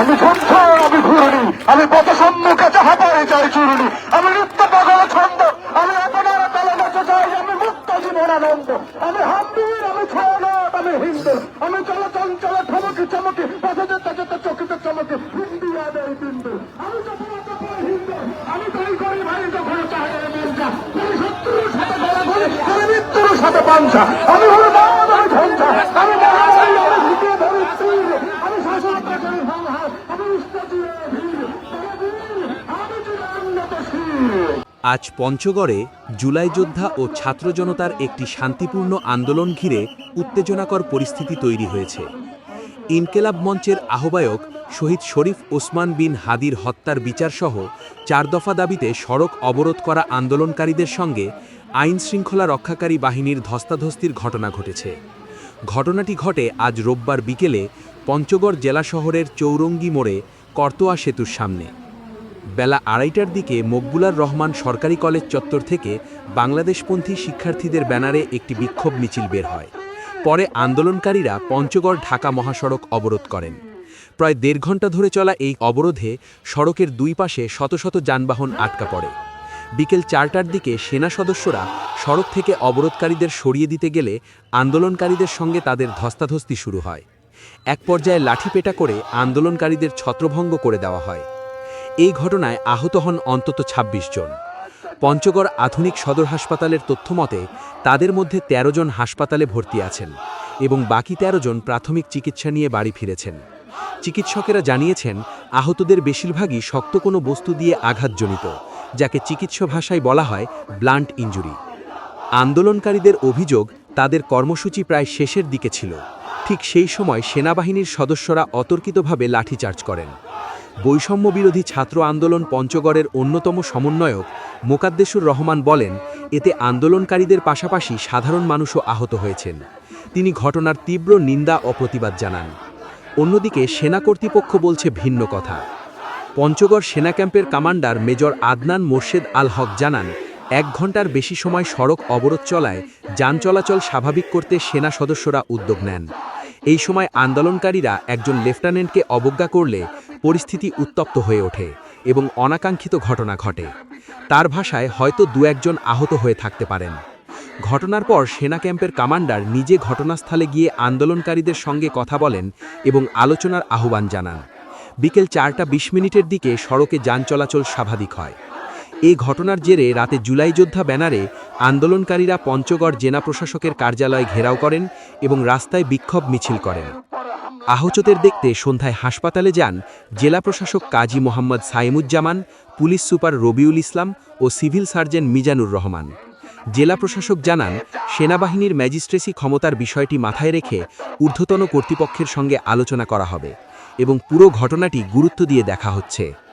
আমি সন্ধ্য আমি ঘুরুনি আমি পথ সম্মুখে যাহা পারে চাই চুরুনি আমি নিত্য পাগল ছন্দ। আমি আপনার তলে নাচে চাই আমি মুক্ত জীবন আনন্দ। আমি হাম্বির, আমি ছয়নাথ আমি হিন্দু। আমি চল চঞ্চল, ঠমকি চমকি, পথে যেতে যেতে চকিতে চমকি, হিন্দি আদায় বিন্দু। আমি পাই হিন্দু। আমি তাই করি ভাই, যখন চাই মনটা আমি শত্রুর সাথে গলা ধরে আমি মৃত্যুর সাথে পাঞ্চা আমি হল বাদ আমি ঝঞ্ঝা আমি মহামারী আমি ঢুকে ধরি তীর আমি শাসন করি সংহার আমি উস্তাদিয়ে ভিড় তবে বীর, আমি চিরান্নত শির আজ পঞ্চগড়ে জুলাই যোদ্ধা ও ছাত্র জনতার একটি শান্তিপূর্ণ আন্দোলন ঘিরে উত্তেজনাকর পরিস্থিতি তৈরি হয়েছে। ইনকেলাব মঞ্চের আহ্বায়ক শহীদ শরীফ ওসমান বিন হাদির হত্যার বিচারসহ চার দফা দাবিতে সড়ক অবরোধ করা আন্দোলনকারীদের সঙ্গে আইন শৃঙ্খলা রক্ষাকারী বাহিনীর ধস্তাধস্তির ঘটনা ঘটেছে। ঘটনাটি ঘটে আজ রোববার বিকেলে পঞ্চগড় জেলা শহরের চৌরঙ্গি মোড়ে করতোয়া সেতুর সামনে। বেলা আড়াইটার দিকে মকবুলার রহমান সরকারি কলেজ চত্বর থেকে বাংলাদেশপন্থী শিক্ষার্থীদের ব্যানারে একটি বিক্ষোভ মিছিল বের হয়। পরে আন্দোলনকারীরা পঞ্চগড় ঢাকা মহাসড়ক অবরোধ করেন। প্রায় দেড় ঘণ্টা ধরে চলা এই অবরোধে সড়কের দুই পাশে শত শত যানবাহন আটকা পড়ে। বিকেল চারটার দিকে সেনা সদস্যরা সড়ক থেকে অবরোধকারীদের সরিয়ে দিতে গেলে আন্দোলনকারীদের সঙ্গে তাদের ধস্তাধস্তি শুরু হয়। এক পর্যায়ে লাঠিপেটা করে আন্দোলনকারীদের ছত্রভঙ্গ করে দেওয়া হয়। এই ঘটনায় আহত হন অন্তত ২৬ জন। পঞ্চগড় আধুনিক সদর হাসপাতালের তথ্যমতে, তাদের মধ্যে ১৩ জন হাসপাতালে ভর্তি আছেন এবং বাকি ১৩ জন প্রাথমিক চিকিৎসা নিয়ে বাড়ি ফিরেছেন। চিকিৎসকেরা জানিয়েছেন, আহতদের বেশিরভাগই শক্ত কোনো বস্তু দিয়ে আঘাতজনিত, যাকে চিকিৎসা ভাষায় বলা হয় ব্লান্ট ইঞ্জুরি আন্দোলনকারীদের অভিযোগ, তাদের কর্মসূচি প্রায় শেষের দিকে ছিল। ঠিক সেই সময় সেনাবাহিনীর সদস্যরা অতর্কিতভাবে লাঠিচার্জ করেন। বৈষম্য বিরোধী ছাত্র আন্দোলন পঞ্চগড়ের অন্যতম সমন্বয়ক মোকাদ্দেশুর রহমান বলেন, এতে আন্দোলনকারীদের পাশাপাশি সাধারণ মানুষও আহত হয়েছেন। তিনি ঘটনার তীব্র নিন্দা ও প্রতিবাদ জানান। অন্যদিকে সেনা কর্তৃপক্ষ বলছে ভিন্ন কথা। পঞ্চগড় সেনা ক্যাম্পের কমান্ডার মেজর আদনান মোর্শেদ আল হক জানান, এক ঘণ্টার বেশি সময় সড়ক অবরোধ চলায় যান চলাচল স্বাভাবিক করতে সেনা সদস্যরা উদ্যোগ নেন। এই সময় আন্দোলনকারীরা একজন লেফটেন্যান্টকে অবজ্ঞা করলে পরিস্থিতি উত্তপ্ত হয়ে ওঠে এবং অনাকাঙ্ক্ষিত ঘটনা ঘটে। তার ভাষায় হয়তো দু একজন আহত হয়ে থাকতে পারেন। ঘটনার পর সেনা ক্যাম্পের কমান্ডার নিজে ঘটনাস্থলে গিয়ে আন্দোলনকারীদের সঙ্গে কথা বলেন এবং আলোচনার আহ্বান জানান। বিকেল চারটা বিশ মিনিটের দিকে সড়কে যান চলাচল স্বাভাবিক হয়। এই ঘটনার জেরে রাতে জুলাই যোদ্ধা ব্যানারে আন্দোলনকারীরা পঞ্চগড় জেলা প্রশাসকের কার্যালয় ঘেরাও করেন এবং রাস্তায় বিক্ষোভ মিছিল করেন। আহতদের দেখতে সন্ধ্যায় হাসপাতালে যান জেলা প্রশাসক কাজী মোহাম্মদ সাইমুজ্জামান, পুলিশ সুপার রবিউল ইসলাম ও সিভিল সার্জন মিজানুর রহমান। জেলা প্রশাসক জানান, সেনাবাহিনীর ম্যাজিস্ট্রেসি ক্ষমতার বিষয়টি মাথায় রেখে ঊর্ধ্বতন কর্তৃপক্ষের সঙ্গে আলোচনা করা হবে এবং পুরো ঘটনাটি গুরুত্ব দিয়ে দেখা হচ্ছে।